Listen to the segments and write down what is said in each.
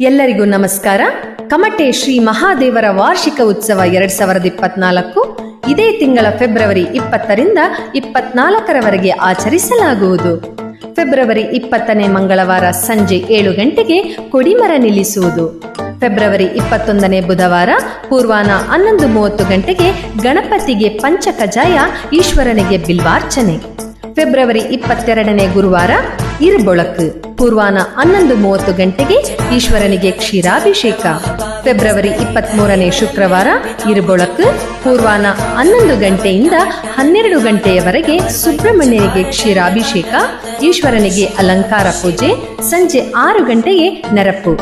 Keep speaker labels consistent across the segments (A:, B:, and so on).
A: ಎಲ್ಲರಿಗೂ ನಮಸ್ಕಾರ. ಕಮಟೆ ಶ್ರೀ ಮಹಾದೇವರ ವಾರ್ಷಿಕ ಉತ್ಸವ ಎರಡ್ ಸಾವಿರದ ಇಪ್ಪತ್ನಾಲ್ಕು, ಇದೇ ತಿಂಗಳ ಫೆಬ್ರವರಿ ಇಪ್ಪತ್ತರಿಂದ ಇಪ್ಪತ್ನಾಲ್ಕರವರೆಗೆ ಆಚರಿಸಲಾಗುವುದು. ಫೆಬ್ರವರಿ ಇಪ್ಪತ್ತನೇ ಮಂಗಳವಾರ ಸಂಜೆ ಏಳು ಗಂಟೆಗೆ ಕೊಡಿಮರ ನಿಲ್ಲಿಸುವುದು. ಫೆಬ್ರವರಿ ಇಪ್ಪತ್ತೊಂದನೇ ಬುಧವಾರ ಪೂರ್ವಾನ ಹನ್ನೊಂದು ಮೂವತ್ತು ಗಂಟೆಗೆ ಗಣಪತಿಗೆ ಪಂಚಕಜಾಯ ಈಶ್ವರನಿಗೆ ಬಿಲ್ವಾರ್ಚನೆ. ಫೆಬ್ರವರಿ ಇಪ್ಪತ್ತೆರಡನೇ ಗುರುವಾರ ಇರುಬೊಳಕು. ಪೂರ್ವಾನ ಹನ್ನೊಂದು ಮೂವತ್ತು ಗಂಟೆಗೆ ಈಶ್ವರನಿಗೆ ಕ್ಷೀರಾಭಿಷೇಕ. ಫೆಬ್ರವರಿ ಇಪ್ಪತ್ಮೂರನೇ ಶುಕ್ರವಾರ ಇರುಬೊಳಕು ಪೂರ್ವಾನ ಹನ್ನೊಂದು ಗಂಟೆಯಿಂದ ಹನ್ನೆರಡು ಗಂಟೆಯವರೆಗೆ ಸುಬ್ರಹ್ಮಣ್ಯನಿಗೆ ಕ್ಷೀರಾಭಿಷೇಕ, ಈಶ್ವರನಿಗೆ ಅಲಂಕಾರ ಪೂಜೆ, ಸಂಜೆ ಆರು ಗಂಟೆಗೆ ನೆರಪು.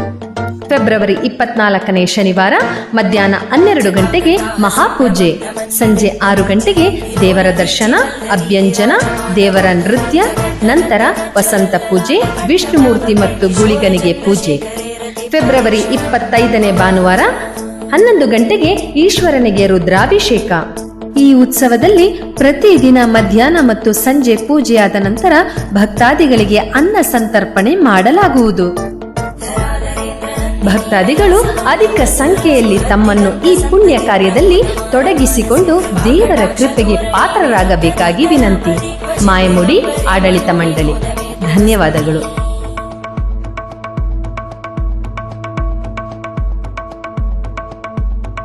A: ಫೆಬ್ರವರಿ ಇಪ್ಪತ್ನಾಲ್ಕನೇ ಶನಿವಾರ ಮಧ್ಯಾಹ್ನ ಹನ್ನೆರಡು ಗಂಟೆಗೆ ಮಹಾಪೂಜೆ. ಸಂಜೆ ಆರು ಗಂಟೆಗೆ ದೇವರ ದರ್ಶನ, ಅಭ್ಯಂಜನ, ದೇವರ ನೃತ್ಯ, ನಂತರ ವಸಂತ ಪೂಜೆ, ವಿಷ್ಣುಮೂರ್ತಿ ಮತ್ತು ಗುಳಿಗನಿಗೆ ಪೂಜೆ. ಫೆಬ್ರವರಿ ಇಪ್ಪತ್ತೈದನೇ ಭಾನುವಾರ ಹನ್ನೊಂದು ಗಂಟೆಗೆ ಈಶ್ವರನಿಗೆ ರುದ್ರಾಭಿಷೇಕ. ಈ ಉತ್ಸವದಲ್ಲಿ ಪ್ರತಿದಿನ ಮಧ್ಯಾಹ್ನ ಮತ್ತು ಸಂಜೆ ಪೂಜೆಯಾದ ನಂತರ ಭಕ್ತಾದಿಗಳಿಗೆ ಅನ್ನ ಸಂತರ್ಪಣೆ ಮಾಡಲಾಗುವುದು. ಭಕ್ತಾದಿಗಳು ಅಧಿಕ ಸಂಖ್ಯೆಯಲ್ಲಿ ತಮ್ಮನ್ನು ಈ ಪುಣ್ಯ ಕಾರ್ಯದಲ್ಲಿ ತೊಡಗಿಸಿಕೊಂಡು ದೇವರ ಕೃಪೆಗೆ ಪಾತ್ರರಾಗಬೇಕಾಗಿ ವಿನಂತಿ. ಮಾಯಮುಡಿ ಆಡಳಿತ ಮಂಡಳಿ. ಧನ್ಯವಾದಗಳು.